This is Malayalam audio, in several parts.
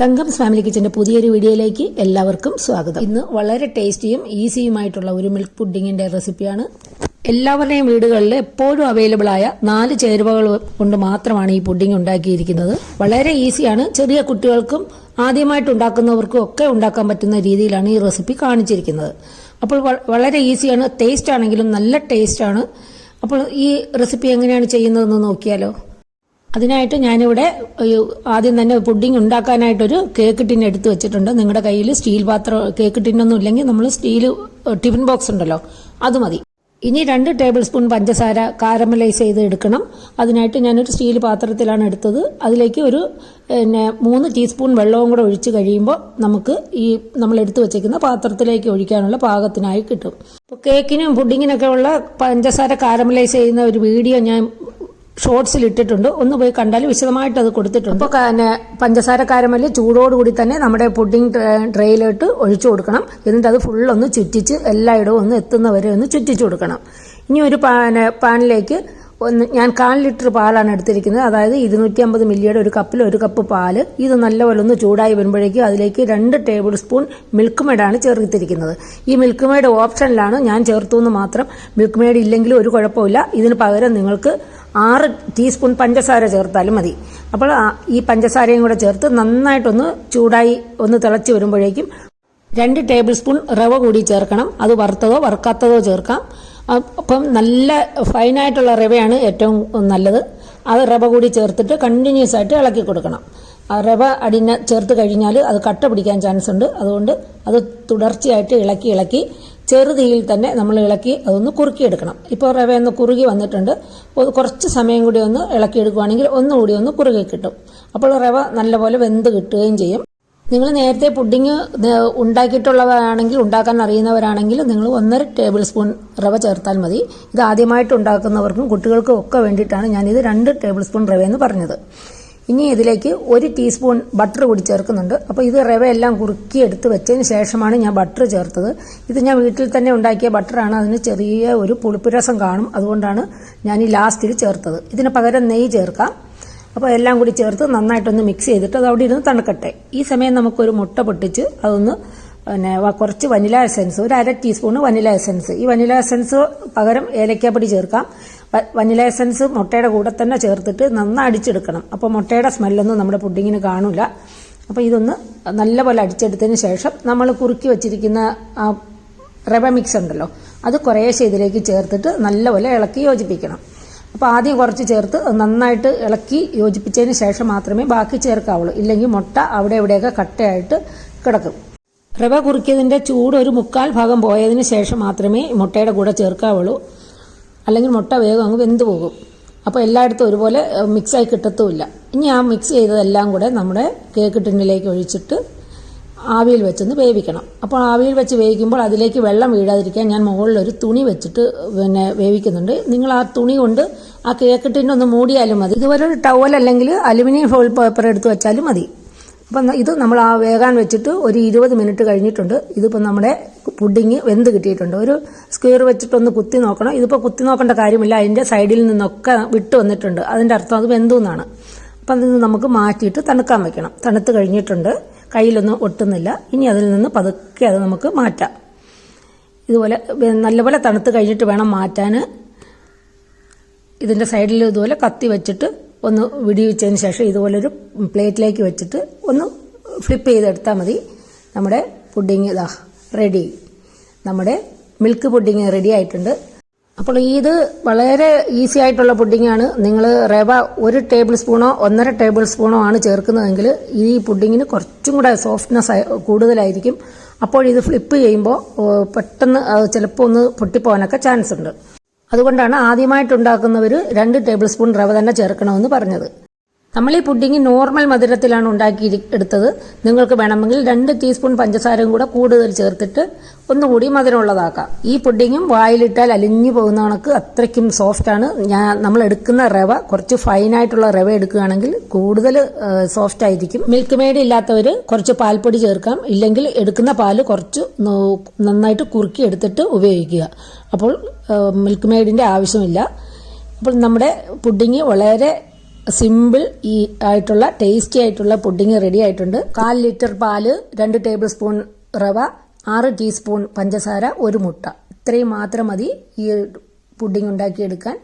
തങ്കംസ് ഫാമിലി കിച്ചന്റെ പുതിയൊരു വീഡിയോയിലേക്ക് എല്ലാവർക്കും സ്വാഗതം. ഇന്ന് വളരെ ടേസ്റ്റിയും ഈസിയുമായിട്ടുള്ള ഒരു മിൽക്ക് പുഡിങ്ങിന്റെ റെസിപ്പിയാണ്. എല്ലാവരുടെയും വീടുകളിൽ എപ്പോഴും അവൈലബിൾ ആയ നാല് ചേരുവകൾ കൊണ്ട് മാത്രമാണ് ഈ പുഡിംഗ് ഉണ്ടാക്കിയിരിക്കുന്നത്. വളരെ ഈസിയാണ്. ചെറിയ കുട്ടികൾക്കും ആദ്യമായിട്ട് ഉണ്ടാക്കുന്നവർക്കും ഒക്കെ ഉണ്ടാക്കാൻ പറ്റുന്ന രീതിയിലാണ് ഈ റെസിപ്പി കാണിച്ചിരിക്കുന്നത്. അപ്പോൾ വളരെ ഈസിയാണ്. ടേസ്റ്റ് ആണെങ്കിലും നല്ല ടേസ്റ്റ് ആണ്. അപ്പോൾ ഈ റെസിപ്പി എങ്ങനെയാണ് ചെയ്യുന്നതെന്ന് നോക്കിയാലോ. അതിനായിട്ട് ഞാനിവിടെ ആദ്യം തന്നെ പുഡിംഗ് ഉണ്ടാക്കാനായിട്ടൊരു കേക്ക് ടിൻ എടുത്ത് വെച്ചിട്ടുണ്ട്. നിങ്ങളുടെ കയ്യിൽ സ്റ്റീൽ പാത്രം കേക്ക് ടിന്നൊന്നും ഇല്ലെങ്കിൽ നമ്മൾ സ്റ്റീൽ ടിഫിൻ ബോക്സ് ഉണ്ടല്ലോ അത് മതി. ഇനി രണ്ട് ടേബിൾ സ്പൂൺ പഞ്ചസാര കാരമലൈസ് ചെയ്ത് എടുക്കണം. അതിനായിട്ട് ഞാനൊരു സ്റ്റീൽ പാത്രത്തിലാണ് എടുത്തത്. അതിലേക്ക് ഒരു പിന്നെ മൂന്ന് ടീസ്പൂൺ വെള്ളവും കൂടെ ഒഴിച്ച് കഴിയുമ്പോൾ നമുക്ക് ഈ നമ്മൾ എടുത്തു വെച്ചേക്കുന്ന പാത്രത്തിലേക്ക് ഒഴിക്കാനുള്ള പാകത്തിനായി കിട്ടും. അപ്പോൾ കേക്കിനും പുഡിങ്ങിനൊക്കെ ഉള്ള പഞ്ചസാര കാരമലൈസ് ചെയ്യുന്ന ഒരു വീഡിയോ ഞാൻ ഷോർട്സിൽ ഇട്ടിട്ടുണ്ട് ഒന്ന് പോയി കണ്ടാൽ വിശദമായിട്ട് അത് കൊടുത്തിട്ടുണ്ട്. അപ്പോൾ പഞ്ചസാര കാരമൽ ചൂടോടുകൂടി തന്നെ നമ്മുടെ പുഡിംഗ് ട്രേയിലോട്ട് ഒഴിച്ചു കൊടുക്കണം. എന്നിട്ട് അത് ഫുൾ ഒന്ന് ചുറ്റിച്ച് എല്ലായിടവും ഒന്ന് എത്തുന്നവരെ ഒന്ന് ചുറ്റിച്ചു കൊടുക്കണം. ഇനി ഒരു പാന് പാനിലേക്ക് ഒന്ന് ഞാൻ കാൽ ലിറ്റർ പാലാണ് എടുത്തിരിക്കുന്നത്. അതായത് ഇരുന്നൂറ്റി അമ്പത് മില്ലിയുടെ ഒരു കപ്പിൽ ഒരു കപ്പ് പാൽ. ഇത് നല്ലപോലെ ഒന്ന് ചൂടായി വരുമ്പോഴേക്കും അതിലേക്ക് രണ്ട് ടേബിൾ സ്പൂൺ മിൽക്ക് മെയ്ഡാണ് ചേർത്തിരിക്കുന്നത്. ഈ മിൽക്ക് മെയ്ഡ് ഓപ്ഷനിലാണ് ഞാൻ ചേർത്തു എന്ന് മാത്രം. മിൽക്ക് മെയ്ഡ് ഇല്ലെങ്കിലും ഒരു കുഴപ്പമില്ല. ഇതിന് പകരം നിങ്ങൾക്ക് ആറ് ടീസ്പൂൺ പഞ്ചസാര ചേർത്താലും മതി. അപ്പോൾ ഈ പഞ്ചസാരയും കൂടെ ചേർത്ത് നന്നായിട്ടൊന്ന് ചൂടായി ഒന്ന് തിളച്ച് വരുമ്പോഴേക്കും രണ്ട് ടേബിൾ സ്പൂൺ റവ കൂടി ചേർക്കണം. അത് വറുത്തതോ വറുക്കാത്തതോ ചേർക്കാം. അപ്പം നല്ല ഫൈനായിട്ടുള്ള റവയാണ് ഏറ്റവും നല്ലത്. അത് റവ കൂടി ചേർത്തിട്ട് കണ്ടിന്യൂസ് ആയിട്ട് ഇളക്കി കൊടുക്കണം. റവ അടിന ചേർത്ത് കഴിഞ്ഞാൽ അത് കട്ട പിടിക്കാൻ ചാൻസ് ഉണ്ട്. അതുകൊണ്ട് അത് തുടർച്ചയായിട്ട് ഇളക്കി ഇളക്കി ചെറുതീയിൽ തന്നെ നമ്മൾ ഇളക്കി അതൊന്ന് കുറുക്കിയെടുക്കണം. ഇപ്പോൾ റവ ഒന്ന് കുറുകി വന്നിട്ടുണ്ട്. കുറച്ച് സമയം കൂടി ഒന്ന് ഇളക്കിയെടുക്കുകയാണെങ്കിൽ ഒന്നുകൂടി ഒന്ന് കുറുകി കിട്ടും. അപ്പോൾ റവ നല്ലപോലെ വെന്ത് കിട്ടുകയും ചെയ്യും. നിങ്ങൾ നേരത്തെ പുഡിങ് ഉണ്ടാക്കിയിട്ടുള്ളവരാണെങ്കിൽ ഉണ്ടാക്കാൻ അറിയുന്നവരാണെങ്കിൽ നിങ്ങൾ ഒന്നര ടേബിൾ സ്പൂൺ റവ ചേർത്താൽ മതി. ഇത് ആദ്യമായിട്ട് ഉണ്ടാക്കുന്നവർക്കും കുട്ടികൾക്കും ഒക്കെ വേണ്ടിയിട്ടാണ് ഞാനിത് രണ്ട് ടേബിൾ സ്പൂൺ റവ എന്ന് പറഞ്ഞത്. ഇനി ഇതിലേക്ക് ഒരു ടീസ്പൂൺ ബട്ടർ കൂടി ചേർക്കുന്നുണ്ട്. അപ്പോൾ ഇത് റവ എല്ലാം കുറുക്കി എടുത്ത് വെച്ചതിന് ശേഷമാണ് ഞാൻ ബട്ടർ ചേർത്തത്. ഇത് ഞാൻ വീട്ടിൽ തന്നെ ഉണ്ടാക്കിയ ബട്ടറാണ് അതിന് ചെറിയ ഒരു പുളിപ്പ് രസം കാണും. അതുകൊണ്ടാണ് ഞാൻ ഈ ലാസ്റ്റിൽ ചേർത്തത്. ഇതിന് പകരം നെയ്യ് ചേർക്കാം. അപ്പോൾ എല്ലാം കൂടി ചേർത്ത് നന്നായിട്ടൊന്ന് മിക്സ് ചെയ്തിട്ട് അത് അവിടെ ഇരുന്ന് തണുക്കട്ടെ. ഈ സമയം നമുക്കൊരു മുട്ട പൊട്ടിച്ച് അതൊന്ന് പിന്നെ കുറച്ച് വനില എസെൻസ് ഒരു അര ടീസ്പൂൺ വനില എസെൻസ് ഈ വനില എസെൻസ് പകരം ഏലക്കാപ്പൊടി ചേർക്കാം. വനില എസൻസ് മുട്ടയുടെ കൂടെ തന്നെ ചേർത്തിട്ട് നന്നായി അടിച്ചെടുക്കണം അപ്പോൾ മുട്ടയുടെ സ്മെല്ലൊന്നും നമ്മുടെ പുഡിങ്ങിന് കാണില്ല അപ്പോൾ ഇതൊന്ന് നല്ലപോലെ അടിച്ചെടുത്തതിന് ശേഷം നമ്മൾ കുറുക്കി വെച്ചിരിക്കുന്ന റവ മിക്സ് ഉണ്ടല്ലോ അത് കുറേശ്ശെ ഇതിലേക്ക് ചേർത്തിട്ട് നല്ലപോലെ ഇളക്കി യോജിപ്പിക്കണം. അപ്പോൾ ആദ്യം കുറച്ച് ചേർത്ത് നന്നായിട്ട് ഇളക്കി യോജിപ്പിച്ചതിന് ശേഷം മാത്രമേ ബാക്കി ചേർക്കാവുള്ളൂ. ഇല്ലെങ്കിൽ മുട്ട അവിടെ ഇവിടെയൊക്കെ കട്ടയായിട്ട് കിടക്കും. റവ കുറുക്കിയതിന്റെ ചൂട് ഒരു മുക്കാൽ ഭാഗം പോയതിന് ശേഷം മാത്രമേ മുട്ടയുടെ കൂടെ ചേർക്കാവുള്ളൂ. അല്ലെങ്കിൽ മുട്ട വേഗം അങ്ങ് വെന്ത് പോകും. അപ്പോൾ എല്ലായിടത്തും ഒരുപോലെ മിക്സായി കിട്ടത്തുമില്ല. ഇനി ആ മിക്സ് ചെയ്തതെല്ലാം കൂടെ നമ്മുടെ കേക്ക് ടിന്നിലേക്ക് ഒഴിച്ചിട്ട് ആവിയിൽ വെച്ചൊന്ന് വേവിക്കണം. അപ്പോൾ ആവിയിൽ വെച്ച് വേവിക്കുമ്പോൾ അതിലേക്ക് വെള്ളം വീഴാതിരിക്കാൻ ഞാൻ മുകളിൽ ഒരു തുണി വെച്ചിട്ട് പിന്നെ വേവിക്കുന്നുണ്ട്. നിങ്ങൾ ആ തുണി കൊണ്ട് ആ കേക്ക് ടിന്നൊന്ന് മൂടിയാലും മതി. ഇതുപോലെ ഒരു ടവൽ അല്ലെങ്കിൽ അലുമിനിയം ഫോയിൽ പേപ്പർ എടുത്ത് വെച്ചാലും മതി. അപ്പം ഇത് നമ്മൾ ആ വേകാൻ വെച്ചിട്ട് ഒരു ഇരുപത് മിനിറ്റ് കഴിഞ്ഞിട്ടുണ്ട്. ഇതിപ്പോൾ നമ്മുടെ പുഡിങ് വെന്ത് കിട്ടിയിട്ടുണ്ട്. ഒരു സ്ക്വയർ വെച്ചിട്ടൊന്ന് കുത്തി നോക്കണം. ഇതിപ്പോൾ കുത്തി നോക്കേണ്ട കാര്യമില്ല. അതിന്റെ സൈഡിൽ നിന്നൊക്കെ വിട്ട് വന്നിട്ടുണ്ട്. അതിന്റെ അർത്ഥം അത് വെന്തു എന്നാണ്. അപ്പം ഇത് നമുക്ക് മാറ്റിയിട്ട് തണുക്കാൻ വെക്കണം. തണുത്ത് കഴിഞ്ഞിട്ടുണ്ട്. കയ്യിലൊന്നും ഒട്ടുന്നില്ല. ഇനി അതിൽ നിന്ന് പതുക്കെ അത് നമുക്ക് മാറ്റാം. ഇതുപോലെ നല്ലപോലെ തണുത്ത് കഴിഞ്ഞിട്ട് വേണം മാറ്റാൻ ഇതിന്റെ സൈഡിൽ ഇതുപോലെ കത്തി വെച്ചിട്ട് ഒന്ന് വിടിവെച്ചതിന് ശേഷം ഇതുപോലൊരു പ്ലേറ്റിലേക്ക് വെച്ചിട്ട് ഒന്ന് ഫ്ലിപ്പ് ചെയ്തെടുത്താൽ മതി. നമ്മുടെ പുഡിങ് ഇതാ റെഡി നമ്മുടെ മിൽക്ക് പുഡിങ് റെഡി ആയിട്ടുണ്ട്. അപ്പോൾ ഇത് വളരെ ഈസി ആയിട്ടുള്ള പുഡിങ്ങാണ് നിങ്ങൾ റവ ഒരു ടേബിൾ സ്പൂണോ ഒന്നര ടേബിൾ സ്പൂണോ ആണ് ചേർക്കുന്നതെങ്കിൽ ഈ പുഡിങ്ങിന് കുറച്ചും കൂടെ സോഫ്റ്റ്നെസ് കൂടുതലായിരിക്കും. അപ്പോൾ ഇത് ഫ്ലിപ്പ് ചെയ്യുമ്പോൾ പെട്ടെന്ന് ചിലപ്പോൾ ഒന്ന് പൊട്ടിപ്പോകാനൊക്കെ ചാൻസ് ഉണ്ട്. അതുകൊണ്ടാണ് ആദ്യമായിട്ടുണ്ടാക്കുന്നവർ രണ്ട് ടേബിൾ സ്പൂൺ റവ തന്നെ ചേർക്കണമെന്ന് പറഞ്ഞത്. നമ്മൾ ഈ പുഡിങ് നോർമൽ മധുരത്തിലാണ് ഉണ്ടാക്കി എടുത്തത്. നിങ്ങൾക്ക് വേണമെങ്കിൽ രണ്ട് ടീസ്പൂൺ പഞ്ചസാരയും കൂടെ കൂടുതൽ ചേർത്തിട്ട് ഒന്നുകൂടി മധുരമുള്ളതാക്കാം. ഈ പുഡിങ്ങും വായിലിട്ടാൽ അലിഞ്ഞു പോകുന്ന കണക്ക് അത്രയ്ക്കും സോഫ്റ്റാണ് ഞാൻ നമ്മൾ എടുക്കുന്ന റവ കുറച്ച് ഫൈനായിട്ടുള്ള റവ എടുക്കുകയാണെങ്കിൽ കൂടുതൽ സോഫ്റ്റ് ആയിരിക്കും. മിൽക്ക് മെയ്ഡ് ഇല്ലാത്തവർ കുറച്ച് പാൽപ്പൊടി ചേർക്കാം. ഇല്ലെങ്കിൽ എടുക്കുന്ന പാൽ കുറച്ച് നന്നായിട്ട് കുറുക്കി എടുത്തിട്ട് ഉപയോഗിക്കുക. അപ്പോൾ മിൽക്ക് മെയ്ഡിന്റെ ആവശ്യമില്ല. അപ്പോൾ നമ്മുടെ പുഡിങ് വളരെ സിമ്പിൾ ഈ ആയിട്ടുള്ള ടേസ്റ്റി ആയിട്ടുള്ള പുഡിംഗ് റെഡി ആയിട്ടുണ്ട്. കാൽ ലിറ്റർ പാൽ രണ്ട് ടേബിൾ സ്പൂൺ റവ ആറ് ടീസ്പൂൺ പഞ്ചസാര ഒരു മുട്ട. ഇത്രയും മാത്രം മതി ഈ പുഡിംഗ് ഉണ്ടാക്കിയെടുക്കാൻ.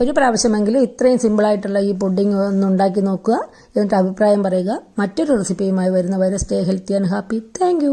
ഒരു പ്രാവശ്യമെങ്കിലും ഇത്രയും സിമ്പിളായിട്ടുള്ള ഈ പുഡിംഗ് ഒന്ന് ഉണ്ടാക്കി നോക്കുക. എന്നിട്ട് അഭിപ്രായം പറയുക. മറ്റൊരു റെസിപ്പിയുമായി വരുന്നവരെ stay healthy and happy. Thank